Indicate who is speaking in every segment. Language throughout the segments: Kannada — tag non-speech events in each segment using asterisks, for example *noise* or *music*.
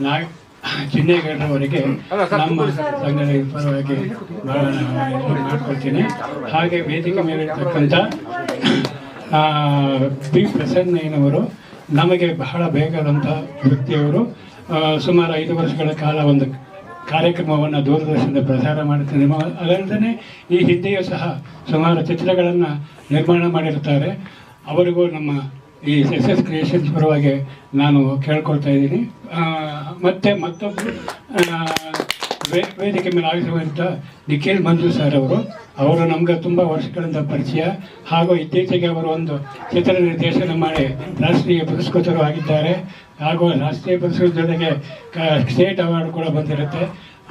Speaker 1: ನಾಗ ಚಿನ್ನೇಗೌಡರವರಿಗೆ ನಮ್ಮ ಸಂಘದ ಪರವಾಗಿ ಬಹಳ ಮಾಡ್ಕೊಳ್ತೀನಿ. ಹಾಗೆ ವೇದಿಕೆ ಮೇಲೆ ಇರ್ತಕ್ಕಂಥ ಆ, ಪಿ ಪ್ರಸನ್ನಯ್ಯನವರು ನಮಗೆ ಬಹಳ ಬೇಕಾದಂಥ ವ್ಯಕ್ತಿಯವರು ಸುಮಾರು ಐದು ವರ್ಷಗಳ ಕಾಲ ಒಂದು ಕಾರ್ಯಕ್ರಮವನ್ನು ದೂರದರ್ಶನದ ಪ್ರಸಾರ ಮಾಡುತ್ತೇನೆ ಅದಲ್ಲದೆ ಈ ಹಿಂದೆಯೂ ಸಹ ಸುಮಾರು ಚಿತ್ರಗಳನ್ನು ನಿರ್ಮಾಣ ಮಾಡಿರ್ತಾರೆ ಅವರಿಗೂ ನಮ್ಮ ಈ ಎಸ್ ಎಸ್ ಕ್ರಿಯೇಷನ್ಸ್ ಪರವಾಗಿ ನಾನು ಕೇಳ್ಕೊಳ್ತಾ ಇದ್ದೀನಿ. ಮತ್ತೆ ಮತ್ತೊಬ್ಬರು ವೇದಿಕೆ ಮೇಲೆ ಆಗಿರುವಂಥ ನಿಖಿಲ್ ಮಂಜು ಸರ್ ಅವರು ಅವರು ನಮ್ಗೆ ತುಂಬ ವರ್ಷಗಳಿಂದ ಪರಿಚಯ. ಹಾಗೂ ಇತ್ತೀಚೆಗೆ ಅವರು ಒಂದು ಚಿತ್ರ ನಿರ್ದೇಶನ ಮಾಡಿ ರಾಷ್ಟ್ರೀಯ ಪುರಸ್ಕೃತರು ಆಗಿದ್ದಾರೆ. ಹಾಗೂ ರಾಷ್ಟ್ರೀಯ ಪುರಸ್ಕೃತ ಜೊತೆಗೆ ಸ್ಟೇಟ್ ಅವಾರ್ಡ್ ಕೂಡ ಬಂದಿರುತ್ತೆ.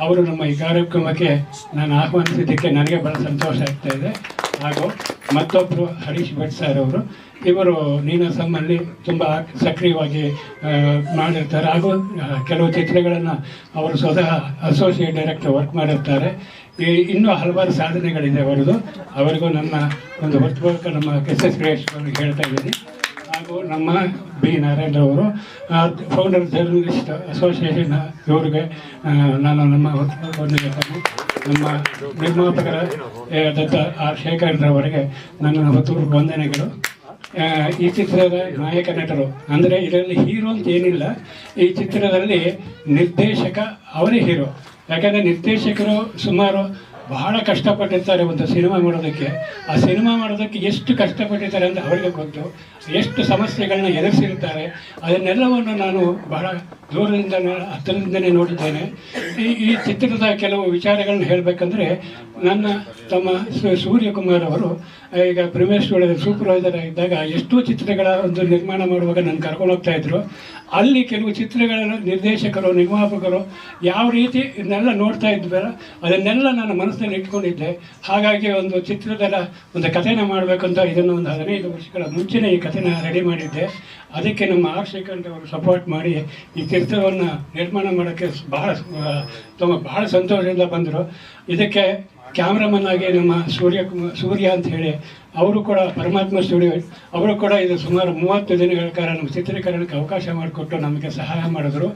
Speaker 1: ಅವರು ನಮ್ಮ ಈ ಕಾರ್ಯಕ್ರಮಕ್ಕೆ ನಾನು ಆಹ್ವಾನಿಸಿದ್ದಕ್ಕೆ ನನಗೆ ಬಹಳ ಸಂತೋಷ ಆಗ್ತಾ ಇದೆ. ಹಾಗೂ ಮತ್ತೊಬ್ಬರು ಹರೀಶ್ ಭಟ್ ಸರ್ ಅವರು ಇವರು ನೀನಾಸಮ್ಮಲ್ಲಿ ತುಂಬ ಸಕ್ರಿಯವಾಗಿ ಮಾಡಿರ್ತಾರೆ. ಹಾಗೂ ಕೆಲವು ಚಿತ್ರಗಳನ್ನು ಅವರು ಸ್ವತಃ ಅಸೋಸಿಯೇಟ್ ಡೈರೆಕ್ಟರ್ ವರ್ಕ್ ಮಾಡಿರ್ತಾರೆ. ಈ, ಇನ್ನೂ ಹಲವಾರು ಸಾಧನೆಗಳಿದೆ ಅವರದು. ಅವರಿಗೂ ನನ್ನ ಒಂದು ಹೊರತುಪೂರ್ವಕ ನಮ್ಮ ಎಸ್ ಎಸ್ ಸುರೇಶ್ ಅವರಿಗೆ ಹೇಳ್ತಾ ಇದ್ದೀನಿ. ಹಾಗೂ ನಮ್ಮ ಬಿ. ನಾರಾಯಣ ಅವರು ಫೌಂಡರ್ ಜರ್ನಲಿಸ್ಟ್ ಅಸೋಸಿಯೇಷನ್ ಇವರಿಗೆ ನಾನು ನಮ್ಮ ನಮ್ಮ ನಿರ್ಮಾಪಕರ ದತ್ತ ಆರ್. ಶೇಖರ್ರವರಿಗೆ ನನ್ನ ಹೊತ್ತು ವಂದನೆಗಳು. ಈ ಚಿತ್ರದ ನಾಯಕ ನಟರು. ಅಂದರೆ ಇದರಲ್ಲಿ ಹೀರೋ ಅಂತ ಏನಿಲ್ಲ. ಈ ಚಿತ್ರದಲ್ಲಿ ನಿರ್ದೇಶಕ ಅವರೇ ಹೀರೋ ಯಾಕಂದರೆ ನಿರ್ದೇಶಕರು ಸುಮಾರು ಬಹಳ ಕಷ್ಟಪಟ್ಟಿರ್ತಾರೆ ಒಂದು ಸಿನಿಮಾ ಮಾಡೋದಕ್ಕೆ. ಆ ಸಿನಿಮಾ ಮಾಡೋದಕ್ಕೆ ಎಷ್ಟು ಕಷ್ಟಪಟ್ಟಿರ್ತಾರೆ ಅಂತ ಅವರಿಗೆ ಗೊತ್ತು. ಎಷ್ಟು ಸಮಸ್ಯೆಗಳನ್ನ ಎದುರಿಸಿರ್ತಾರೆ. ಅದನ್ನೆಲ್ಲವನ್ನು ನಾನು ಬಹಳ ದೂರದಿಂದ ಹತ್ತಿರದಿಂದನೇ ನೋಡಿದ್ದೇನೆ. ಈ ಈ ಚಿತ್ರದ ಕೆಲವು ವಿಚಾರಗಳನ್ನ ಹೇಳಬೇಕಂದ್ರೆ, ನನ್ನ ತಮ್ಮ ಸೂರ್ಯಕುಮಾರ್ ಅವರು, ಈಗ ಸ್ಟುಡಿಯೋದಲ್ಲಿ ಸೂಪರ್ವೈಸರ್ ಆಗಿದ್ದಾಗ ಎಷ್ಟೋ ಚಿತ್ರಗಳ ಒಂದು ನಿರ್ಮಾಣ ಮಾಡುವಾಗ ನಾನು ಕರ್ಕೊಂಡು ಹೋಗ್ತಾ ಇದ್ರು. ಅಲ್ಲಿ ಕೆಲವು ಚಿತ್ರಗಳ ನಿರ್ದೇಶಕರು, ನಿರ್ಮಾಪಕರು ಯಾವ ರೀತಿ ಇದನ್ನೆಲ್ಲ ನೋಡ್ತಾ ಇದ್ವಲ್ಲ ಅದನ್ನೆಲ್ಲ ನಾನು ಮನಸ್ಸಿನಲ್ಲಿ ಇಟ್ಕೊಂಡಿದ್ದೆ. ಹಾಗಾಗಿ ಒಂದು ಚಿತ್ರದ ಒಂದು ಕಥೆನ ಮಾಡಬೇಕಂತ ಇದನ್ನು ಒಂದು ಹದಿನೈದು ವರ್ಷಗಳ ಮುಂಚೆನೇ ಈ ಕಥೆನ ರೆಡಿ ಮಾಡಿದ್ದೆ. ಅದಕ್ಕೆ ನಮ್ಮ ಆರ್ ಅವರು ಸಪೋರ್ಟ್ ಮಾಡಿ ಈ ಚಿತ್ರವನ್ನು ನಿರ್ಮಾಣ ಮಾಡೋಕ್ಕೆ ಬಹಳ ತುಂಬ ಬಹಳ ಸಂತೋಷದಿಂದ ಬಂದರು. ಇದಕ್ಕೆ ಕ್ಯಾಮ್ರಾಮನ್ ಆಗಿ ನಮ್ಮ ಸೂರ್ಯ ಸೂರ್ಯ ಅಂತ ಹೇಳಿ ಅವರು ಕೂಡ ಪರಮಾತ್ಮ ಸ್ಟುಡಿಯೋ ಅವರು ಕೂಡ ಇದು ಸುಮಾರು ಮೂವತ್ತು ದಿನಗಳ ಕಾಲ ನಮ್ಮ ಚಿತ್ರೀಕರಣಕ್ಕೆ ಅವಕಾಶ ಮಾಡಿಕೊಟ್ಟು ನಮಗೆ ಸಹಾಯ ಮಾಡಿದ್ರು.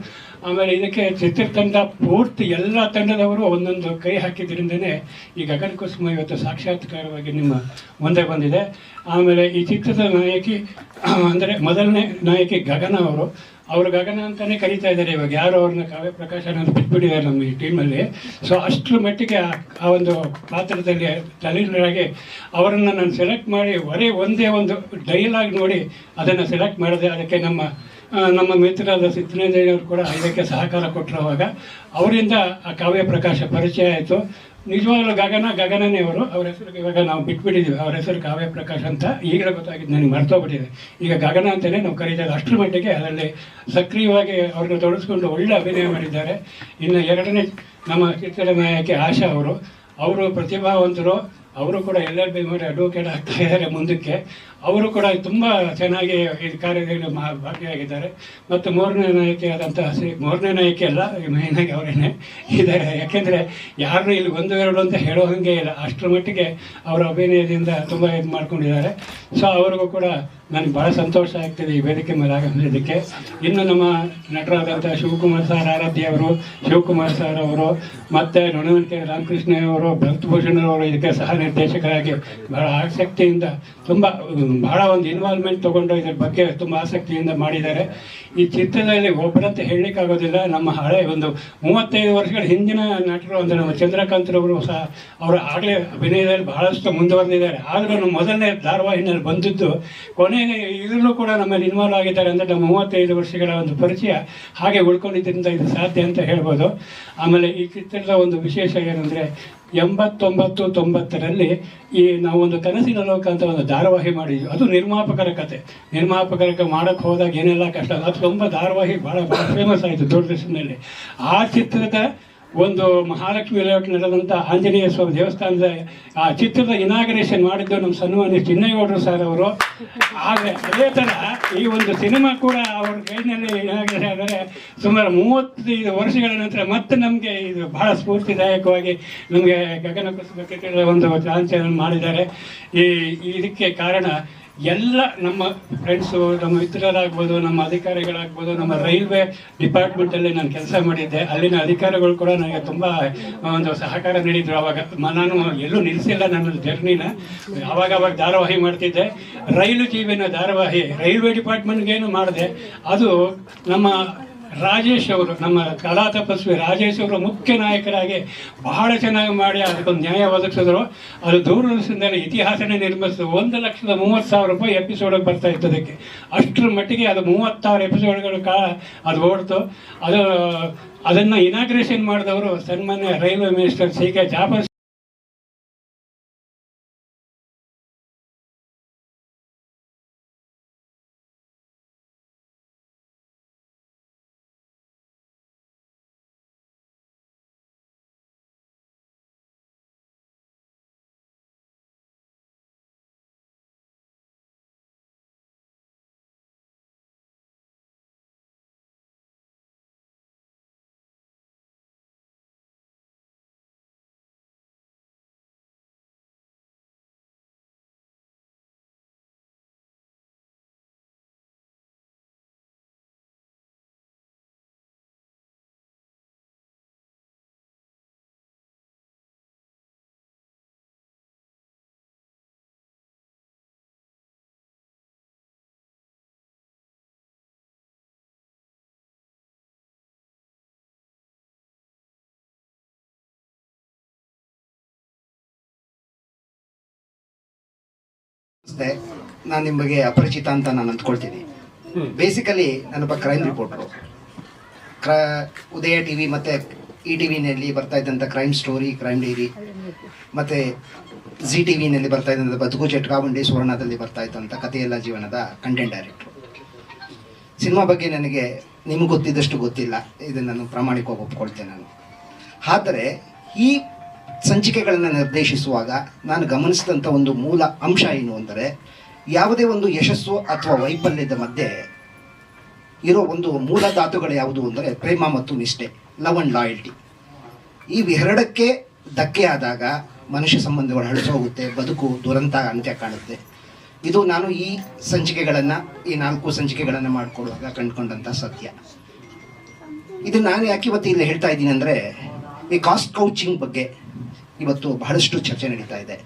Speaker 1: ಆಮೇಲೆ ಇದಕ್ಕೆ ಚಿತ್ರತಂಡ ಪೂರ್ತಿ ಎಲ್ಲ ತಂಡದವರು ಒಂದೊಂದು ಕೈ ಹಾಕಿದ್ರಿಂದನೇ ಈ ಗಗನ ಕುಸುಮ ಇವತ್ತು ಸಾಕ್ಷಾತ್ಕಾರವಾಗಿ ನಿಮ್ಮ ಮುಂದೆ ಬಂದಿದೆ. ಆಮೇಲೆ ಈ ಚಿತ್ರದ ನಾಯಕಿ, ಅಂದರೆ ಮೊದಲನೇ ನಾಯಕಿ ಗಗನ ಅವರು. ಅವರು ಗಗನ ಅಂತಲೇ ಕರೀತಾ ಇದ್ದಾರೆ ಇವಾಗ. ಯಾರು ಅವ್ರನ್ನ ಕಾವ್ಯ ಪ್ರಕಾಶ್ ಅನ್ನೋದು ಬಿಟ್ಬಿಟ್ಟಿದ್ದಾರೆ ನಮ್ಮ ಈ ಟೀಮಲ್ಲಿ. ಸೊ ಅಷ್ಟರ ಮಟ್ಟಿಗೆ ಆ- ಆ ಒಂದು ಪಾತ್ರದಲ್ಲಿ ತಲೀನರಾಗಿ ಅವರನ್ನು ನಾನು ಸೆಲೆಕ್ಟ್ ಮಾಡಿ ಬರೀ ಒಂದೇ ಒಂದು ಡೈಲಾಗ್ ನೋಡಿ ಅದನ್ನು ಸೆಲೆಕ್ಟ್ ಮಾಡಿದೆ ಅದಕ್ಕೆ ನಮ್ಮ ನಮ್ಮ ಮಿತ್ರರಾದ ಸಿದ್ದರಾಮಯ್ಯವರು ಕೂಡ ಇದಕ್ಕೆ ಸಹಕಾರ ಕೊಟ್ಟರು ಅವಾಗ. ಅವರಿಂದ ಆ ಕಾವ್ಯ ಪ್ರಕಾಶ ಪರಿಚಯ ಆಯಿತು. ನಿಜವಾಗಲೂ ಗಗನ, ಗಗನನೇ ಅವರು ಅವ್ರ ಹೆಸರು ಇವಾಗ ನಾವು ಬಿಟ್ಬಿಟ್ಟಿದ್ದೀವಿ ಅವ್ರ ಹೆಸರು ಕಾವ್ಯ ಪ್ರಕಾಶ್ ಅಂತ ಈಗಲೇ ಗೊತ್ತಾಗಿದ್ದು ನನಗೆ ಮರ್ತೋಗ್ಬಿಟ್ಟಿದೆ. ಈಗ ಗಗನ ಅಂತಲೇ ನಾವು ಕರೀತಾರೆ ಅಷ್ಟರ ಮಟ್ಟಿಗೆ ಅದರಲ್ಲಿ ಸಕ್ರಿಯವಾಗಿ ಅವ್ರನ್ನ ತೊಡಗಿಸ್ಕೊಂಡು ಒಳ್ಳೆ ಅಭಿನಯ ಮಾಡಿದ್ದಾರೆ. ಇನ್ನು ಎರಡನೇ ನಮ್ಮ ಚಿತ್ರಮಯಕ್ಕೆ ಆಶಾ ಅವರು. ಅವರು ಪ್ರತಿಭಾವಂತರು. ಅವರು ಕೂಡ ಎಲ್ ಎಲ್ ಬಿ ಮಾಡಿ ಅಡ್ವೊಕೇಟ್ ಆಗ್ತಾ ಇದ್ದಾರೆ ಮುಂದಕ್ಕೆ. ಅವರು ಕೂಡ ತುಂಬ ಚೆನ್ನಾಗಿ ಈ ಕಾರ್ಯದಲ್ಲಿ ಭಾಗಿಯಾಗಿದ್ದಾರೆ. ಮತ್ತು ಮೂರನೇ ನಾಯಕಿ ಆದಂತಹ ಶ್ರೀ, ಮೂರನೇ ನಾಯಕಿ ಅಲ್ಲ ಮೇಯ್ನಾಗಿ ಅವರೇನೆ ಇದ್ದಾರೆ. ಯಾಕೆಂದರೆ ಯಾರನ್ನೂ ಇಲ್ಲಿ ಒಂದು ಎರಡು ಅಂತ ಹೇಳೋ ಹಾಗೆ ಇಲ್ಲ. ಅಷ್ಟರ ಮಟ್ಟಿಗೆ ಅವರ ಅಭಿನಯದಿಂದ ತುಂಬ ಇದು ಮಾಡ್ಕೊಂಡಿದ್ದಾರೆ. ಸೊ ಅವ್ರಿಗೂ ಕೂಡ ನನಗೆ ಭಾಳ ಸಂತೋಷ ಆಗ್ತಿದೆ ಈ ವೇದಿಕೆ ಮೇಲೆ ಆಗಮಿಸಿದ್ದಕ್ಕೆ ಇನ್ನು ನಮ್ಮ ನಟರಾದಂಥ ಶಿವಕುಮಾರ್ ಸರ್, ಆರಾಧ್ಯ ಅವರು, ಶಿವಕುಮಾರ್ ಸರ್ ಅವರು, ಮತ್ತು ನೊಣವಂತೆ ರಾಮಕೃಷ್ಣ ಅವರು ಭರತಭೂಷಣ್ ಅವರು, ಇದಕ್ಕೆ ಸಹ ನಿರ್ದೇಶಕರಾಗಿ ಬಹಳ ಆಸಕ್ತಿಯಿಂದ ತುಂಬ ಬಹಳ ಒಂದು ಇನ್ವಾಲ್ವ್ಮೆಂಟ್ ತಗೊಂಡು ಇದ್ರ ಬಗ್ಗೆ ತುಂಬ ಆಸಕ್ತಿಯಿಂದ ಮಾಡಿದ್ದಾರೆ. ಈ ಚಿತ್ರದಲ್ಲಿ ಒಬ್ಬರಂತ ಹೇಳಲಿಕ್ಕಾಗೋದಿಲ್ಲ ನಮ್ಮ ಹಳೆ ಒಂದು ಮೂವತ್ತೈದು ವರ್ಷಗಳ ಹಿಂದಿನ ನಟರು ಅಂದರೆ ನಮ್ಮ ಚಂದ್ರಕಾಂತರವರು ಸಹ ಅವರು ಆಗಲೇ ಅಭಿನಯದಲ್ಲಿ ಬಹಳಷ್ಟು ಮುಂದುವರೆದಿದ್ದಾರೆ. ಆದರೂ ಮೊದಲನೇ ಧಾರಾವಾಹಿನಲ್ಲಿ ಬಂದಿದ್ದು, ಕೊನೆಗೆ ಇದರಲ್ಲೂ ಕೂಡ ನಮ್ಮಲ್ಲಿ ಇನ್ವಾಲ್ವ್ ಆಗಿದ್ದಾರೆ ಅಂದರೆ ನಮ್ಮ ಮೂವತ್ತೈದು ವರ್ಷಗಳ ಒಂದು ಪರಿಚಯ ಹಾಗೆ ಉಳ್ಕೊಂಡಿದ್ದರಿಂದ ಇದು ಸಾಧ್ಯ ಅಂತ ಹೇಳ್ಬೋದು. ಆಮೇಲೆ ಈ ಚಿತ್ರದ ಒಂದು ವಿಶೇಷ ಏನಂದರೆ ಎಂಬತ್ತೊಂಬತ್ತು ತೊಂಬತ್ತರಲ್ಲಿ ಈ ನಾವು ಒಂದು ಕನಸಿನ ಲೋಕ ಅಂತ ಒಂದು ಧಾರಾವಾಹಿ ಮಾಡಿದ್ವಿ. ಅದು ನಿರ್ಮಾಪಕರ ಕತೆ. ನಿರ್ಮಾಪಕರ ಮಾಡೋಕ್ಕೆ ಹೋದಾಗ ಏನೆಲ್ಲ ಕಷ್ಟ ಅದು ತುಂಬ ಧಾರಾವಾಹಿ ಭಾಳ ಭಾಳ ಫೇಮಸ್ ಆಯಿತು ದೂರದರ್ಶನದಲ್ಲಿ. ಆ ಚಿತ್ರದ ಒಂದು ಮಹಾಲಕ್ಷ್ಮಿ ಲೇಔಟ್ ನಡೆದಂಥ ಆಂಜನೇಯ ಸ್ವಾಮಿ ದೇವಸ್ಥಾನದ ಆ ಚಿತ್ರದ ಇನಾಗ್ರೇಷನ್ ಮಾಡಿದ್ದು ನಮ್ಮ ಸನ್ಮಾನ್ಯ ಚಿನ್ನೇಗೌಡರು ಸರ್ ಅವರು. ಆದರೆ ಅದೇ ಥರ ಈ ಒಂದು ಸಿನಿಮಾ ಕೂಡ ಅವ್ರ ಕೈನಲ್ಲಿ ಇನಾಗ್ರೇಷನ್ ಆದರೆ ಸುಮಾರು ಮೂವತ್ತೈದು ವರ್ಷಗಳ ನಂತರ ಮತ್ತೆ ನಮಗೆ ಇದು ಬಹಳ ಸ್ಫೂರ್ತಿದಾಯಕವಾಗಿ ನಮಗೆ ಗಗನ ಕುಸಿತ ಒಂದು ಚಾನ್ಸ್ ಮಾಡಿದ್ದಾರೆ. ಈ ಇದಕ್ಕೆ ಕಾರಣ ಎಲ್ಲ ನಮ್ಮ ಫ್ರೆಂಡ್ಸು ನಮ್ಮ ಮಿತ್ರರಾಗ್ಬೋದು, ನಮ್ಮ ಅಧಿಕಾರಿಗಳಾಗ್ಬೋದು, ನಮ್ಮ ರೈಲ್ವೆ ಡಿಪಾರ್ಟ್ಮೆಂಟಲ್ಲಿ ನಾನು ಕೆಲಸ ಮಾಡಿದ್ದೆ. ಅಲ್ಲಿನ ಅಧಿಕಾರಿಗಳು ಕೂಡ ನನಗೆ ತುಂಬ ಒಂದು ಸಹಕಾರ ನೀಡಿದ್ರು. ಅವಾಗ ಮ- ನಾನು ಎಲ್ಲೂ ನಿಲ್ಲಿಸಿಲ್ಲ ನನ್ನ ಜರ್ನಿನ ಅವಾಗ ಧಾರಾವಾಹಿ ಮಾಡ್ತಿದ್ದೆ. ರೈಲು ಜೀವಿನ ಧಾರಾವಾಹಿ, ರೈಲ್ವೆ ಡಿಪಾರ್ಟ್ಮೆಂಟ್ಗೇನು ಮಾಡಿದೆ. ಅದು ನಮ್ಮ ರಾಜೇಶ್ ಅವರು, ನಮ್ಮ ಕಲಾ ತಪಸ್ವಿ ರಾಜೇಶ್ ಅವರು ಮುಖ್ಯ ನಾಯಕರಾಗಿ ಬಹಳ ಚೆನ್ನಾಗಿ ಮಾಡಿ ಅದಕ್ಕೊಂದು ನ್ಯಾಯ ಒದಗಿಸಿದ್ರು. ಅದು ದೂರದರ್ಶನದಲ್ಲಿ ಇತಿಹಾಸನೇ ನಿರ್ಮಿಸಿದ್ರು. ಒಂದು ಲಕ್ಷದ ಮೂವತ್ತು ಸಾವಿರ ರೂಪಾಯಿ ಎಪಿಸೋಡ್ ಬರ್ತಾ ಇತ್ತು ಅದಕ್ಕೆ. ಅಷ್ಟರ ಮಟ್ಟಿಗೆ ಅದು ಮೂವತ್ತಾರು ಎಪಿಸೋಡ್ಗಳು ಕಾ, ಅದು ಓಡ್ತು. ಅದು, ಅದನ್ನು ಇನಾಗ್ರೇಷನ್ ಮಾಡಿದವರು ಸನ್ಮಾನ್ಯ railway minister C K Jaffer
Speaker 2: ನಮಸ್ತೆ ನಾನು ನಿಮಗೆ ಅಪರಿಚಿತ ಅಂತ ನಾನು ಅಂದ್ಕೊಳ್ತೀನಿ. ಬೇಸಿಕಲಿ ನನ್ನೊಬ್ಬ ಕ್ರೈಮ್ ರಿಪೋರ್ಟ್ರು ಕ್ರ ಉದಯ ಟಿ ವಿ ಮತ್ತು ಇ ಟಿ ವಿನಲ್ಲಿ ಬರ್ತಾ ಇದ್ದಂಥ ಕ್ರೈಮ್ ಸ್ಟೋರಿ ಕ್ರೈಮ್ ಡೈರಿ ಮತ್ತು ಜಿ ಟಿ ವಿನಲ್ಲಿ ಬರ್ತಾ ಇದ್ದಂಥ ಬದುಕು ಚಟ್ಕಾಬಂಡಿ ಸುವರ್ಣದಲ್ಲಿ ಬರ್ತಾ ಇದ್ದಂಥ ಕಥೆಯೆಲ್ಲ ಜೀವನದ ಕಂಟೆಂಟ್ ಡೈರೆಕ್ಟ್ರು ಸಿನಿಮಾ ಬಗ್ಗೆ ನನಗೆ ನಿಮ್ಗೆ ಗೊತ್ತಿದ್ದಷ್ಟು ಗೊತ್ತಿಲ್ಲ. ಇದನ್ನು ನಾನು ಪ್ರಾಮಾಣಿಕವಾಗಿ ಒಪ್ಕೊಳ್ತೇನೆ ನಾನು. ಆದರೆ ಈ ಸಂಚಿಕೆಗಳನ್ನು ನಿರ್ದೇಶಿಸುವಾಗ ನಾನು ಗಮನಿಸಿದಂಥ ಒಂದು ಮೂಲ ಅಂಶ ಏನು ಅಂದರೆ, ಯಾವುದೇ ಒಂದು ಯಶಸ್ಸು ಅಥವಾ ವೈಫಲ್ಯದ ಮಧ್ಯೆ ಇರೋ ಒಂದು ಮೂಲ ಧಾತುಗಳು ಯಾವುದು ಅಂದರೆ ಪ್ರೇಮ ಮತ್ತು ನಿಷ್ಠೆ ಲವ್ ಅಂಡ್ ಲಾಯಲ್ಟಿ ಈ ವಿಹರಡಕ್ಕೆ ಧಕ್ಕೆ ಆದಾಗ ಮನುಷ್ಯ ಸಂಬಂಧಗಳು ಹಳಿಸೋಗುತ್ತೆ ಬದುಕು ದುರಂತ ಅಂತ್ಯ ಕಾಣುತ್ತೆ. ಇದು ನಾನು ಈ ಸಂಚಿಕೆಗಳನ್ನು, ಈ ನಾಲ್ಕು ಸಂಚಿಕೆಗಳನ್ನು ಮಾಡಿಕೊಡುವಾಗ ಕಂಡುಕೊಂಡಂಥ ಸತ್ಯ. ಇದು ನಾನು ಯಾಕೆ ಇವತ್ತು ಇಲ್ಲಿ ಹೇಳ್ತಾ ಇದ್ದೀನಿ ಅಂದರೆ, ಈ ಕಾಸ್ಟ್ ಕೌಚಿಂಗ್ ಬಗ್ಗೆ ಇವತ್ತು ಬಹಳಷ್ಟು ಚರ್ಚೆ ನಡೀತಾ ಇದೆ.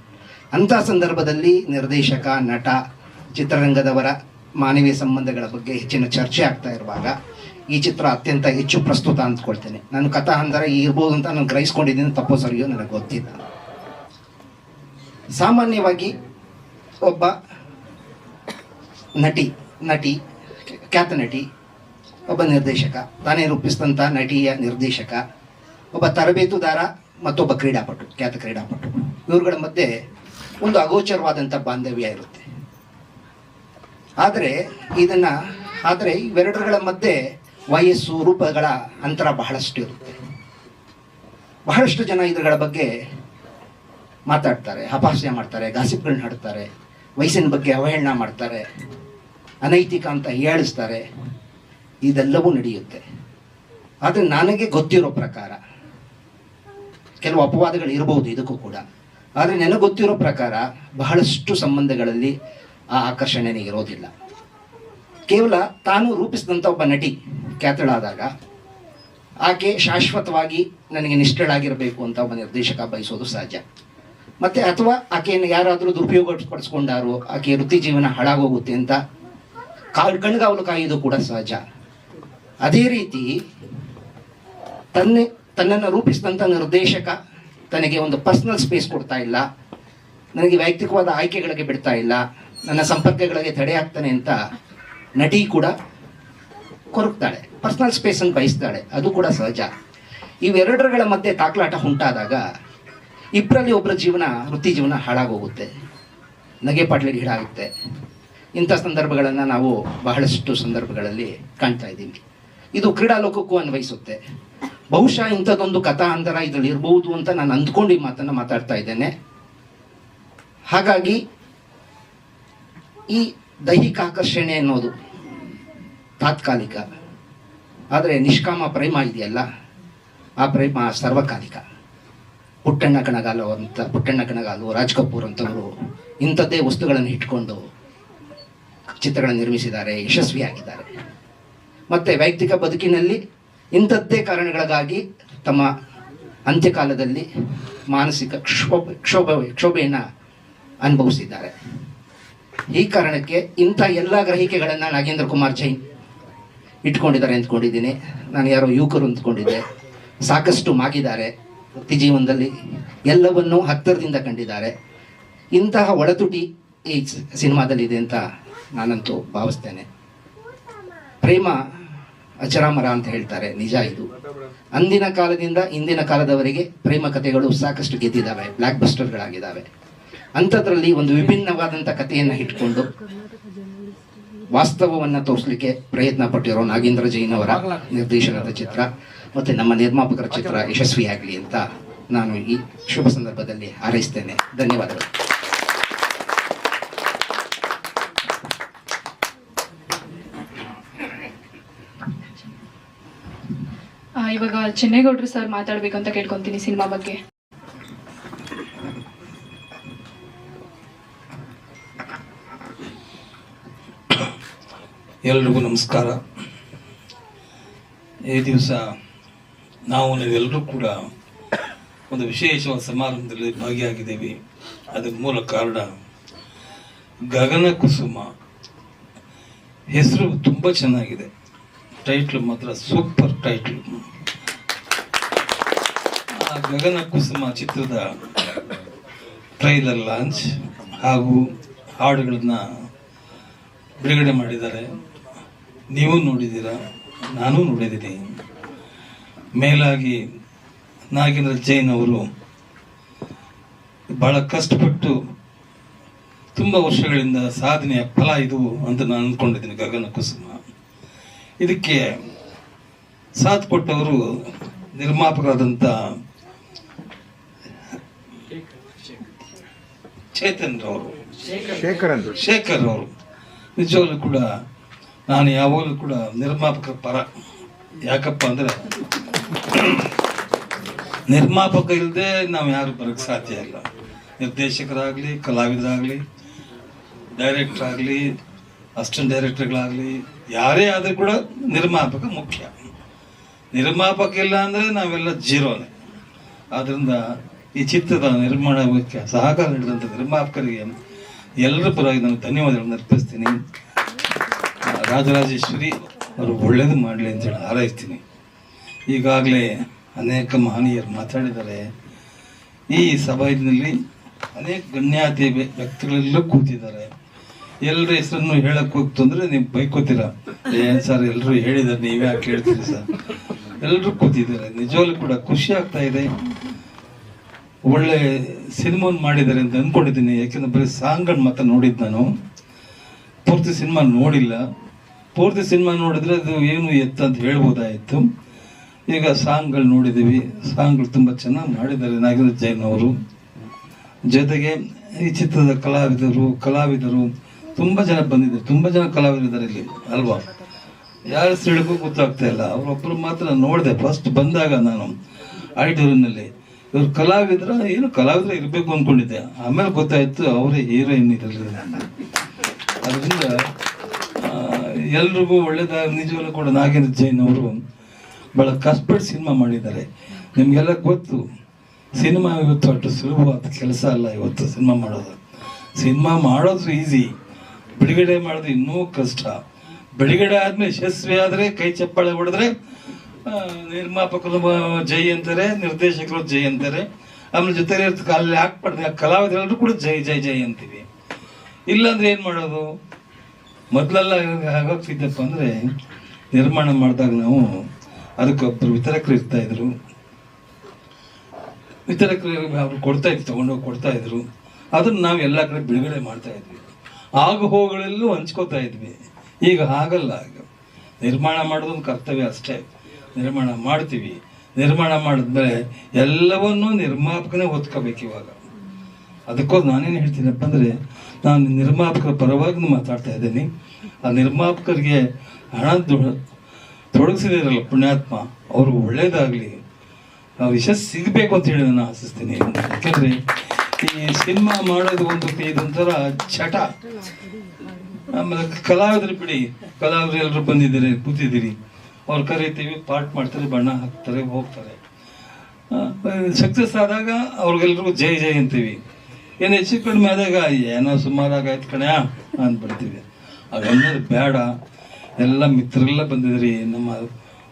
Speaker 2: ಅಂಥ ಸಂದರ್ಭದಲ್ಲಿ ನಿರ್ದೇಶಕ, ನಟ, ಚಿತ್ರರಂಗದವರ ಮಾನವೀಯ ಸಂಬಂಧಗಳ ಬಗ್ಗೆ ಹೆಚ್ಚಿನ ಚರ್ಚೆ ಆಗ್ತಾ ಇರುವಾಗ ಈ ಚಿತ್ರ ಅತ್ಯಂತ ಹೆಚ್ಚು ಪ್ರಸ್ತುತ ಅಂದ್ಕೊಳ್ತೇನೆ. ನಾನು ಕಥಾ ಅಂದರೆ ಇರ್ಬೋದು ಅಂತ ನಾನು ಗ್ರಹಿಸ್ಕೊಂಡಿದ್ದೀನಿ, ತಪ್ಪೋ ಸರಿಯೋ ನನಗೆ ಗೊತ್ತಿಲ್ಲ. ಸಾಮಾನ್ಯವಾಗಿ ಒಬ್ಬ ನಟಿ ನಟಿ, ಖ್ಯಾತ ನಟಿ, ಒಬ್ಬ ನಿರ್ದೇಶಕ, ತಾನೇ ರೂಪಿಸಿದಂಥ ನಟಿಯ ನಿರ್ದೇಶಕ, ಒಬ್ಬ ತರಬೇತುದಾರ ಮತ್ತೊಬ್ಬ ಕ್ರೀಡಾಪಟು, ಖ್ಯಾತ ಕ್ರೀಡಾಪಟು. ಇವರುಗಳ ಮಧ್ಯೆ ಒಂದು ಅಗೋಚರವಾದಂಥ ಬಾಂಧವ್ಯ ಇರುತ್ತೆ. ಆದರೆ ಇದನ್ನ, ಆದರೆ ಇವೆರಡರ ಮಧ್ಯೆ ವಯಸ್ಸು, ರೂಪಗಳ ಅಂತರ ಬಹಳಷ್ಟು ಇರುತ್ತೆ. ಬಹಳಷ್ಟು ಜನ ಇದರಗಳ ಬಗ್ಗೆ ಮಾತಾಡ್ತಾರೆ, ಅಪಹಾಸ್ಯ ಮಾಡ್ತಾರೆ ಗಾಸಿಪ್ಗಳನ್ನ ಹಾಡ್ತಾರೆ, ವಯಸ್ಸಿನ ಬಗ್ಗೆ ಅವಹೇಳನ ಮಾಡ್ತಾರೆ, ಅನೈತಿಕ ಅಂತ ಹೇಳಿಸ್ತಾರೆ. ಇದೆಲ್ಲವೂ ನಡೆಯುತ್ತೆ. ಆದರೆ ನನಗೆ ಗೊತ್ತಿರೋ ಪ್ರಕಾರ ಕೆಲವು ಅಪವಾದಗಳು ಇರಬಹುದು ಇದಕ್ಕೂ ಕೂಡ. ಆದರೆ ನನಗೆ ಗೊತ್ತಿರೋ ಪ್ರಕಾರ ಬಹಳಷ್ಟು ಸಂಬಂಧಗಳಲ್ಲಿ ಆ ಆಕರ್ಷಣೆ ಇರೋದಿಲ್ಲ. ಕೇವಲ ತಾನು ರೂಪಿಸಿದಂಥ ಒಬ್ಬ ನಟಿ ಖ್ಯಾತಳಾದಾಗ ಆಕೆ ಶಾಶ್ವತವಾಗಿ ನನಗೆ ನಿಷ್ಠಳಾಗಿರಬೇಕು ಅಂತ ಒಬ್ಬ ನಿರ್ದೇಶಕ ಬಯಸೋದು ಸಹಜ. ಮತ್ತು ಅಥವಾ ಆಕೆಯನ್ನು ಯಾರಾದರೂ ದುರುಪಯೋಗಪಡಿಸ್ಕೊಂಡಾರೋ ಆಕೆ ವೃತ್ತಿ ಜೀವನ ಹಾಳಾಗೋಗುತ್ತೆ ಅಂತ ಕಾ- ಕಣ್ಗಾವಲು ಕಾಯೋದು ಕೂಡ ಸಹಜ. ಅದೇ ರೀತಿ ತನ್ನೆ ತನ್ನನ್ನು ರೂಪಿಸಿದಂಥ ನಿರ್ದೇಶಕ ತನಗೆ ಒಂದು ಪರ್ಸನಲ್ ಸ್ಪೇಸ್ ಕೊಡ್ತಾ ಇಲ್ಲ. ನನಗೆ ವೈಯಕ್ತಿಕವಾದ ಆಯ್ಕೆಗಳಿಗೆ ಬಿಡ್ತಾ ಇಲ್ಲ. ನನ್ನ ಸಂಪರ್ಕಗಳಿಗೆ ತಡೆ ಆಗ್ತಾನೆ ಅಂತ ನಟಿ ಕೂಡ ಕೊರಕ್ತಾಳೆ ಪರ್ಸನಲ್ ಸ್ಪೇಸ್ ಅನ್ನು ಬಯಸ್ತಾಳೆ. ಅದು ಕೂಡ ಸಹಜ. ಇವೆರಡರಗಳ ಮಧ್ಯೆ ತಾಕ್ಲಾಟ ಉಂಟಾದಾಗ ಇಬ್ಬರಲ್ಲಿ ಒಬ್ಬರ ಜೀವನ, ವೃತ್ತಿ ಜೀವನ ಹಾಳಾಗೋಗುತ್ತೆ. ನಗೆ ಪಾಟ್ಲಿಗೆ ಹೀಡಾಗುತ್ತೆ ಇಂಥ ಸಂದರ್ಭಗಳನ್ನು ನಾವು ಬಹಳಷ್ಟು ಸಂದರ್ಭಗಳಲ್ಲಿ ಕಾಣ್ತಾ ಇದ್ದೀವಿ. ಇದು ಕ್ರೀಡಾ ಲೋಕಕ್ಕೂ ಅನ್ವಯಿಸುತ್ತೆ. ಬಹುಶಃ ಇಂಥದ್ದೊಂದು ಕಥಾ ಅಂತರ ಇದರಲ್ಲಿ ಇರಬಹುದು ಅಂತ ನಾನು ಅಂದ್ಕೊಂಡು ಈ ಮಾತನ್ನು ಮಾತಾಡ್ತಾ ಇದ್ದೇನೆ. ಹಾಗಾಗಿ ಈ ದೈಹಿಕ ಆಕರ್ಷಣೆ ಅನ್ನೋದು ತಾತ್ಕಾಲಿಕ. ಆದರೆ ನಿಷ್ಕಾಮ ಪ್ರೇಮ ಇದೆಯಲ್ಲ, ಆ ಪ್ರೇಮ ಸರ್ವಕಾಲಿಕ. ಪುಟ್ಟಣ್ಣ ಕಣಗಾಲು ಅಂತ, ಪುಟ್ಟಣ್ಣ ಕಣಗಾಲು, ರಾಜ್ ಕಪೂರ್ ಅಂತವರು ಇಂಥದ್ದೇ ವಸ್ತುಗಳನ್ನು ಇಟ್ಕೊಂಡು ಚಿತ್ರಗಳನ್ನು ನಿರ್ಮಿಸಿದ್ದಾರೆ, ಯಶಸ್ವಿಯಾಗಿದ್ದಾರೆ. ಮತ್ತು ವೈಯಕ್ತಿಕ ಬದುಕಿನಲ್ಲಿ ಇಂಥದ್ದೇ ಕಾರಣಗಳಿಗಾಗಿ ತಮ್ಮ ಅಂತ್ಯಕಾಲದಲ್ಲಿ ಮಾನಸಿಕ ಕ್ಷೋಭ ಕ್ಷೋಭ, ಕ್ಷೋಭೆಯನ್ನು ಅನುಭವಿಸಿದ್ದಾರೆ. ಈ ಕಾರಣಕ್ಕೆ ಇಂಥ ಎಲ್ಲ ಗ್ರಹಿಕೆಗಳನ್ನು ನಾಗೇಂದ್ರ ಕುಮಾರ್ ಜೈನ್ ಇಟ್ಕೊಂಡಿದ್ದಾರೆ ಅಂದ್ಕೊಂಡಿದ್ದೀನಿ. ನಾನು ಯಾರೋ ಯುವಕರು ಅಂದ್ಕೊಂಡಿದ್ದೆ. ಸಾಕಷ್ಟು ಮಾಗಿದ್ದಾರೆ. ವೃತ್ತಿ ಜೀವನದಲ್ಲಿ ಎಲ್ಲವನ್ನೂ ಹತ್ತಿರದಿಂದ ಕಂಡಿದ್ದಾರೆ. ಇಂತಹ ಒಳತುಟಿ ಈ ಸಿನಿಮಾದಲ್ಲಿದೆ ಅಂತ ನಾನಂತೂ ಭಾವಿಸ್ತೇನೆ. ಪ್ರೇಮ ಅಚರಾಮರ ಅಂತ ಹೇಳ್ತಾರೆ. ನಿಜ ಇದು. ಅಂದಿನ ಕಾಲದಿಂದ ಇಂದಿನ ಕಾಲದವರೆಗೆ ಪ್ರೇಮ ಕಥೆಗಳು ಸಾಕಷ್ಟು ಗೆದ್ದಿದ್ದಾವೆ ಬ್ಲ್ಯಾಕ್ ಬಸ್ಟರ್ಗಳಾಗಿದ್ದಾವೆ ಅಂಥದ್ರಲ್ಲಿ ಒಂದು ವಿಭಿನ್ನವಾದಂಥ ಕಥೆಯನ್ನು ಇಟ್ಕೊಂಡು ವಾಸ್ತವವನ್ನು ತೋರಿಸಲಿಕ್ಕೆ ಪ್ರಯತ್ನ ಪಟ್ಟಿರೋ ನಾಗೇಂದ್ರ ಜೈನ್ ಅವರ ನಿರ್ದೇಶನದ ಚಿತ್ರ ಮತ್ತು ನಮ್ಮ ನಿರ್ಮಾಪಕರ ಚಿತ್ರ ಯಶಸ್ವಿಯಾಗಲಿ ಅಂತ ನಾನು ಈ ಶುಭ ಸಂದರ್ಭದಲ್ಲಿ ಹಾರೈಸ್ತೇನೆ. ಧನ್ಯವಾದಗಳು.
Speaker 3: ಇವಾಗ ಚೆನ್ನೇಗೌಡರು ಸರ್ ಮಾತಾಡ್ಬೇಕು ಅಂತ ಕೇಳ್ಕೊಂತೀನಿ ಸಿನಿಮಾ ಬಗ್ಗೆ.
Speaker 4: ಎಲ್ರಿಗೂ ನಮಸ್ಕಾರ. ಈ ದಿವಸ ನಾವು ನೀವೆಲ್ಲರೂ ಕೂಡ ಒಂದು ವಿಶೇಷವಾದ ಸಮಾರಂಭದಲ್ಲಿ ಭಾಗಿಯಾಗಿದ್ದೀವಿ. ಅದಕ್ಕೆ ಮೂಲ ಕಾರಣ ಗಗನ ಕುಸುಮ. ಹೆಸರು ತುಂಬ ಚೆನ್ನಾಗಿದೆ. ಟೈಟ್ಲ್ ಮಾತ್ರ ಸೂಪರ್ ಟೈಟ್ಲ್ ಗಗನ ಕುಸುಮ ಚಿತ್ರದ ಟ್ರೈಲರ್ ಲಾಂಚ್ ಹಾಗೂ ಹಾಡುಗಳನ್ನ ಬಿಡುಗಡೆ ಮಾಡಿದ್ದಾರೆ. ನೀವು ನೋಡಿದ್ದೀರಾ, ನಾನು ನೋಡಿದ್ದೀನಿ. ಮೇಲಾಗಿ ನಾಗೇಂದ್ರ ಜೈನ್ ಅವರು ಬಹಳ ಕಷ್ಟಪಟ್ಟು ತುಂಬ ವರ್ಷಗಳಿಂದ ಸಾಧನೆಯ ಫಲ ಇದು ಅಂತ ನಾನು ಅಂದ್ಕೊಂಡಿದ್ದೀನಿ ಗಗನ ಕುಸುಮ ಇದಕ್ಕೆ ಸಾಥ್ ಕೊಟ್ಟವರು ನಿರ್ಮಾಪಕರಾದಂಥ ಚೇತನ್ ಅವರು
Speaker 5: ಶೇಖರ್ ಅಂದ್ರು
Speaker 4: ಶೇಖರ್ ಅವರು ನಿಜವಾಗ್ಲೂ ಕೂಡ ನಾನು ಯಾವಾಗಲೂ ಕೂಡ ನಿರ್ಮಾಪಕ ಪರ. ಯಾಕಪ್ಪ ಅಂದ್ರೆ ನಿರ್ಮಾಪಕ ಇಲ್ಲದೆ ನಾವು ಯಾರು ಬರೋಕ್ಕೆ ಸಾಧ್ಯ ಇಲ್ಲ. ನಿರ್ದೇಶಕರಾಗಲಿ ಕಲಾವಿದರಾಗಲಿ ಡೈರೆಕ್ಟರ್ ಆಗಲಿ ಅಸಿಸ್ಟೆಂಟ್ ಡೈರೆಕ್ಟರ್ಗಳಾಗಲಿ ಯಾರೇ ಆದರೂ ಕೂಡ ನಿರ್ಮಾಪಕ ಮುಖ್ಯ. ನಿರ್ಮಾಪಕ ಇಲ್ಲ ಅಂದರೆ ನಾವೆಲ್ಲ ಜೀರೋನೇ. ಆದ್ದರಿಂದ ಈ ಚಿತ್ರದ ನಿರ್ಮಾಣಕ್ಕೆ ಸಹಕಾರ ನೀಡಿದಂಥ ನಿರ್ಮಾಪಕರಿಗೆ ಎಲ್ಲರ ಪರವಾಗಿ ನಾನು ಧನ್ಯವಾದಗಳನ್ನು ಅರ್ಪಿಸ್ತೀನಿ. ರಾಜರಾಜೇಶ್ವರಿ ಅವರು ಒಳ್ಳೇದು ಮಾಡಲಿ ಅಂತೇಳಿ ಹಾರೈಸ್ತೀನಿ. ಈಗಾಗಲೇ ಅನೇಕ ಮಹನೀಯರು ಮಾತಾಡಿದ್ದಾರೆ. ಈ ಸಭೆಯಲ್ಲಿ ಅನೇಕ ಗಣ್ಯಾತಿ ವ್ಯಕ್ತಿಗಳೆಲ್ಲ ಕೂತಿದ್ದಾರೆ. ಎಲ್ಲರ ಹೆಸರನ್ನು ಹೇಳಕ್ಕೆ ಹೋಗ್ತು ಅಂದರೆ ನೀವು ಬೈಕೋತೀರ? ಏನು ಸರ್ ಎಲ್ಲರೂ ಹೇಳಿದ್ದಾರೆ, ನೀವೇ ಯಾಕೆ ಹೇಳ್ತೀರಿ ಸರ್? ಎಲ್ಲರೂ ಕೂತಿದ್ದಾರೆ. ನಿಜವಾಗ್ಲೂ ಕೂಡ ಖುಷಿ ಆಗ್ತಾ ಇದೆ. ಒಳ್ಳೆ ಸಿನಿಮಾ ಮಾಡಿದ್ದಾರೆ ಅಂತ ಅಂದ್ಕೊಂಡಿದ್ದೀನಿ ಯಾಕೆಂದ್ರೆ ಬರೀ ಸಾಂಗ್ಗಳು ಮಾತ್ರ ನೋಡಿದ್ದು ನಾನು. ಪೂರ್ತಿ ಸಿನಿಮಾ ನೋಡಿಲ್ಲ. ಪೂರ್ತಿ ಸಿನಿಮಾ ನೋಡಿದ್ರೆ ಅದು ಏನು ಎತ್ತ ಅಂತ ಹೇಳ್ಬೋದಾಯಿತು. ಈಗ ಸಾಂಗ್ಗಳು ನೋಡಿದ್ದೀವಿ ಸಾಂಗ್ಗಳು ತುಂಬ ಚೆನ್ನಾಗಿ ಮಾಡಿದ್ದಾರೆ. ನಾಗೇಂದ್ರ ಜೈನ್ ಅವರು. ಜೊತೆಗೆ ಈ ಚಿತ್ರದ ಕಲಾವಿದರು ಕಲಾವಿದರು ತುಂಬ ಜನ ಬಂದಿದ್ದಾರೆ. ತುಂಬ ಜನ ಕಲಾವಿದರಿದ್ದಾರೆ ಇಲ್ಲಿ, ಅಲ್ವಾ? ಯಾರು ಹೆಸರು ಗೊತ್ತಾಗ್ತಾ ಇಲ್ಲ. ಅವರೊಬ್ಬರು ಮಾತ್ರ ನೋಡಿದೆ. ಫಸ್ಟ್ ಬಂದಾಗ ನಾನು ಆಡಿಟೋರಿಯಂನಲ್ಲಿ ಇವ್ರು ಕಲಾವಿದ್ರ, ಏನು ಕಲಾವಿದ್ರ ಇರಬೇಕು ಅಂದ್ಕೊಂಡಿದ್ದೆ ಆಮೇಲೆ ಗೊತ್ತಾಯ್ತು, ಅವರೇ ಹೀರೋಯಿನ್ ಇರಲಿಲ್ಲ ಅದರಿಂದ ಎಲ್ರಿಗೂ ಒಳ್ಳೇದ ನಿಜವಲ್ಲೂ ಕೂಡ ನಾಗೇಂದ್ರ ಜೈನ್ ಅವರು ಬಹಳ ಕಷ್ಟಪಟ್ಟು ಸಿನಿಮಾ ಮಾಡಿದ್ದಾರೆ. ನಿಮಗೆಲ್ಲ ಗೊತ್ತು, ಸಿನಿಮಾ ಇವತ್ತು ಅಷ್ಟು ಸುಲಭವಾದ ಕೆಲಸ ಅಲ್ಲ ಇವತ್ತು ಸಿನಿಮಾ ಮಾಡೋದು. ಸಿನಿಮಾ ಮಾಡೋದು ಈಸಿ ಬಿಡುಗಡೆ ಮಾಡೋದು ಇನ್ನೂ ಕಷ್ಟ. ಬಿಡುಗಡೆ ಆದ್ಮೇಲೆ ಯಶಸ್ವಿ ಆದರೆ ಕೈ ಚಪ್ಪಾಳೆ ಹೊಡೆದ್ರೆ ನಿರ್ಮಾಪಕರು ಜೈ ಅಂತಾರೆ, ನಿರ್ದೇಶಕರು ಜೈ ಅಂತಾರೆ. ಆಮೇಲೆ ಜೊತೆಲಿ ಅಲ್ಲಿ ಹಾಕ್ಬಾರ್ದು. ಕಲಾವಿದರೆಲ್ಲರೂ ಕೂಡ ಜೈ ಜೈ ಜೈ ಅಂತೀವಿ. ಇಲ್ಲಾಂದ್ರೆ ಏನ್ ಮಾಡೋದು? ಮೊದಲೆಲ್ಲ ಆಗೋಗ್ತಿದ್ದಪ್ಪ ಅಂದ್ರೆ, ನಿರ್ಮಾಣ ಮಾಡಿದಾಗ ನಾವು ಅದಕ್ಕೊಬ್ರು ವಿತರಕರು ಇರ್ತಾ ಇದ್ರು. ವಿತರಕರು ಅವ್ರು ಕೊಡ್ತಾ ಇದ್ರು ತಗೊಂಡೋಗಿ ಕೊಡ್ತಾ ಇದ್ರು. ಅದನ್ನ ನಾವು ಎಲ್ಲ ಕಡೆ ಬಿಡುಗಡೆ ಮಾಡ್ತಾ ಇದ್ವಿ. ಆಗ ಹೋಗಳೆಲ್ಲೂ ಹಂಚ್ಕೋತಾ ಇದ್ವಿ. ಈಗ ಹಾಗಲ್ಲ. ಈಗ ನಿರ್ಮಾಣ ಮಾಡೋದೊಂದು ಕರ್ತವ್ಯ ಅಷ್ಟೇ. ನಿರ್ಮಾಣ ಮಾಡ್ತೀವಿ. ನಿರ್ಮಾಣ ಮಾಡಿದ್ಮೇಲೆ ಎಲ್ಲವನ್ನೂ ನಿರ್ಮಾಪಕನೇ ಓದ್ಕೋಬೇಕು ಇವಾಗ. ಅದಕ್ಕೋಸ್ಕರ ನಾನೇನು ಹೇಳ್ತೀನಪ್ಪ ಅಂದರೆ, ನಾನು ನಿರ್ಮಾಪಕರ ಪರವಾಗಿ ಮಾತಾಡ್ತಾ ಇದ್ದೀನಿ. ಆ ನಿರ್ಮಾಪಕರಿಗೆ ಹಣ ತೊಡಗಿಸಿದಿರಲ್ಲ ಪುಣ್ಯಾತ್ಮ, ಅವ್ರಿಗೆ ಒಳ್ಳೇದಾಗಲಿ. ಯಶಸ್ಸು ಸಿಗಬೇಕು ಅಂತ ಹೇಳಿ ನಾನು ಆಶಿಸ್ತೀನಿ. ಯಾಕೆಂದರೆ, ಈ ಸಿನಿಮಾ ಮಾಡೋದು ಒಂದು ಇದೊಂಥರ ಚಟ ಆಮೇಲೆ ಕಲಾವಿದರು ಬಿಡಿ ಕಲಾವಿದರು ಎಲ್ಲರೂ ಬಂದಿದ್ದೀರಿ, ಕೂತಿದ್ದೀರಿ. ಅವ್ರು ಕರಿತೀವಿ ಪಾರ್ಟ್ ಮಾಡ್ತಾರೆ, ಬಣ್ಣ ಹಾಕ್ತಾರೆ, ಹೋಗ್ತಾರೆ. ಸಕ್ಸಸ್ ಆದಾಗ ಅವ್ರಿಗೆಲ್ರಿಗೂ ಜೈ ಜೈ ಅಂತೀವಿ. ಏನು ಹೆಚ್ಚು ಕಡಿಮೆ ಆದಾಗ ಏನೋ ಸುಮಾರಾಗಾಯ್ತು ಕಣೆಯ ಅಂದ್ಬಿಡ್ತೀವಿ. ಅವೆಲ್ಲರೂ ಬೇಡ. ಎಲ್ಲ ಮಿತ್ರರೆಲ್ಲ ಬಂದಿದ್ರಿ, ನಮ್ಮ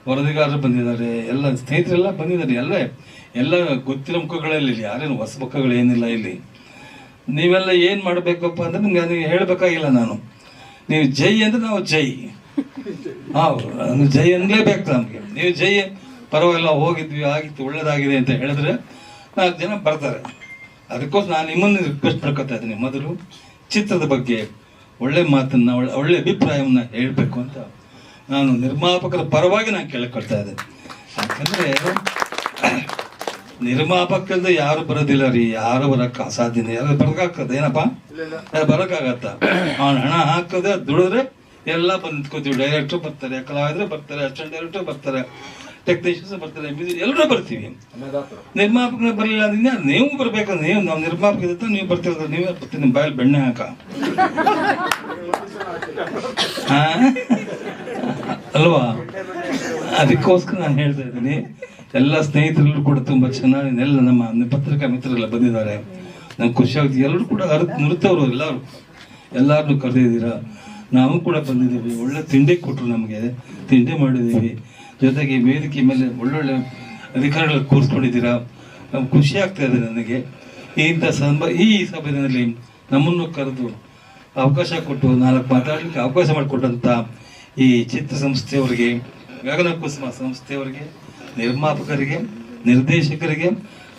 Speaker 4: ವರದಿಗಾರರು ಬಂದಿದ್ದಾರೆ, ಎಲ್ಲ ಸ್ನೇಹಿತರೆಲ್ಲ ಬಂದಿದ್ದಾರೆ, ಎಲ್ಲ ಎಲ್ಲ ಗೊತ್ತಿರೋ ಮುಖಗಳಲ್ಲಿ ಯಾರೇನು ಹೊಸ ಮುಖಗಳು ಏನಿಲ್ಲ ಇಲ್ಲಿ. ನೀವೆಲ್ಲ ಏನು ಮಾಡಬೇಕಪ್ಪ ಅಂದ್ರೆ ನಿಮ್ಗೆ ಅದನ್ನು ಹೇಳಬೇಕಾಗಿಲ್ಲ ನಾನು. ನೀವು ಜೈ ಅಂದರೆ ನಾವು ಜೈ. *laughs* ಹೌದು ಅದು ಜೈ ಅನ್ಲೇಬೇಕು ನಮಗೆ. ನೀವು ಜೈ ಪರವಾಗಿಲ್ಲ ಹೋಗಿದ್ವಿ ಆಗಿತ್ತು ಒಳ್ಳೇದಾಗಿದೆ ಅಂತ ಹೇಳಿದ್ರೆ ನಾಲ್ಕು ಜನ ಬರ್ತಾರೆ. ಅದಕ್ಕೋಸ್ಕರ ನಾನು ನಿಮ್ಮನ್ನು ರಿಕ್ವೆಸ್ಟ್ ಮಾಡ್ಕೊತಾ ಇದ್ದೀನಿ. ಮೊದಲು ಚಿತ್ರದ ಬಗ್ಗೆ ಒಳ್ಳೆ ಮಾತನ್ನು ಒಳ್ಳೆ ಅಭಿಪ್ರಾಯವನ್ನು ಅಭಿಪ್ರಾಯವನ್ನ ಹೇಳಬೇಕು ಅಂತ ನಾನು ನಿರ್ಮಾಪಕರ ಪರವಾಗಿ ನಾನು ಕೇಳ್ಕೊಳ್ತಾ ಇದ್ದೇನೆ. ಯಾಕಂದರೆ ನಿರ್ಮಾಪಕದ ಯಾರು ಬರೋದಿಲ್ಲ ರೀ? ಯಾರು ಬರೋಕ್ಕೆ ಅಸಾಧ್ಯ ಯಾರು ಬರೋಕ್ಕಾಗ್ತದೆ ಏನಪ್ಪ? ಬರೋಕ್ಕಾಗತ್ತ ಬರಕ್ಕಾಗತ್ತ ಅವ್ನು ಹಣ ಹಾಕದೆ ದುಡಿದ್ರೆ ಎಲ್ಲ ಬಂದು ನಿಂತ್ಕೋತೀವಿ ಡೈರೆಕ್ಟ್ರು ಬರ್ತಾರೆ, ಕಲಾವಿದರು ಬರ್ತಾರೆ ಅಸಿಸ್ಟೆಂಟ್ ಡೈರೆಕ್ಟರ್ ಬರ್ತಾರೆ ಟೆಕ್ನಿಷಿಯನ್ಸ್ ಬರ್ತಾರೆ ಎಲ್ಲರೂ ಬರ್ತೀವಿ. ನಿರ್ಮಾಪಕರು ಬರಲಿಲ್ಲ ಅಂದ್ರೆ ನೀವು ಬರ್ಬೇಕು, ನೀವು ನಾವು ನಿರ್ಮಾಪಕ ನೀವು ಬರ್ತಿರೋದು, ನೀವೇ ಬರ್ತೀವಿ ನಿಮ್ಮ ಬಾಯಲ್ಲಿ ಬೆಣ್ಣೆ ಹಾಕ? ಅಲ್ವಾ? ಅದಕ್ಕೋಸ್ಕರ ನಾನು ಹೇಳ್ತಾ ಇದ್ದೀನಿ, ಎಲ್ಲ ಸ್ನೇಹಿತರಲ್ಲೂ ಕೂಡ ತುಂಬ ಚೆನ್ನಾಗಿ, ಎಲ್ಲ ನಮ್ಮ ಪತ್ರಿಕಾ ಮಿತ್ರರೆಲ್ಲ ಬಂದಿದ್ದಾರೆ. ನಂಗೆ ಖುಷಿ ಆಗುತ್ತೆ. ಎಲ್ಲರೂ ಕೂಡ ಅರ್ಥ ನೃತ್ಯವರು ಎಲ್ಲರೂ. ಎಲ್ಲರನ್ನೂ ಕರೆದಿದ್ದೀರಾ? ನಾವು ಕೂಡ ಬಂದಿದ್ದೀವಿ. ಒಳ್ಳೆ ತಿಂಡಿ ಕೊಟ್ಟರು ನಮಗೆ. ತಿಂಡಿ ಮಾಡಿದ್ದೀವಿ. ಜೊತೆಗೆ ವೇದಿಕೆ ಮೇಲೆ ಒಳ್ಳೊಳ್ಳೆ ಅಧಿಕಾರಿಗಳು ಕೂರಿಸ್ಕೊಂಡಿದ್ದೀರಾ? ಖುಷಿ ಆಗ್ತಾ ಇದೆ ನನಗೆ. ಇಂಥ ಸಂಬ, ಈ ಸಭೆಯಲ್ಲಿ ನಮ್ಮನ್ನು ಕರೆದು ಅವಕಾಶ ಕೊಟ್ಟು ನಾಲ್ಕು ಮಾತಾಡಲಿಕ್ಕೆ ಅವಕಾಶ ಮಾಡಿಕೊಟ್ಟಂಥ ಈ ಚಿತ್ರ ಸಂಸ್ಥೆಯವರಿಗೆ ಗಗನ ಕುಸುಮ ಸಂಸ್ಥೆಯವರಿಗೆ, ನಿರ್ಮಾಪಕರಿಗೆ, ನಿರ್ದೇಶಕರಿಗೆ,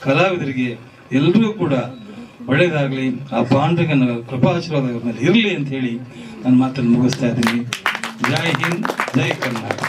Speaker 4: ಕಲಾವಿದರಿಗೆ ಎಲ್ಲರಿಗೂ ಕೂಡ ಒಳ್ಳೇದಾಗಲಿ, ಆ ಪಾಂಡ್ರಿಗನ ಕೃಪಾಶೀರ್ವಾದ ಇರಲಿ ಅಂತ ಹೇಳಿ ನನ್ನ ಮಾತನ್ನು ಮುಗಿಸ್ತಾ ಇದ್ದೀನಿ. ಜೈ ಹಿಂದ್, ಜೈ ಕರ್ನಾಟಕ.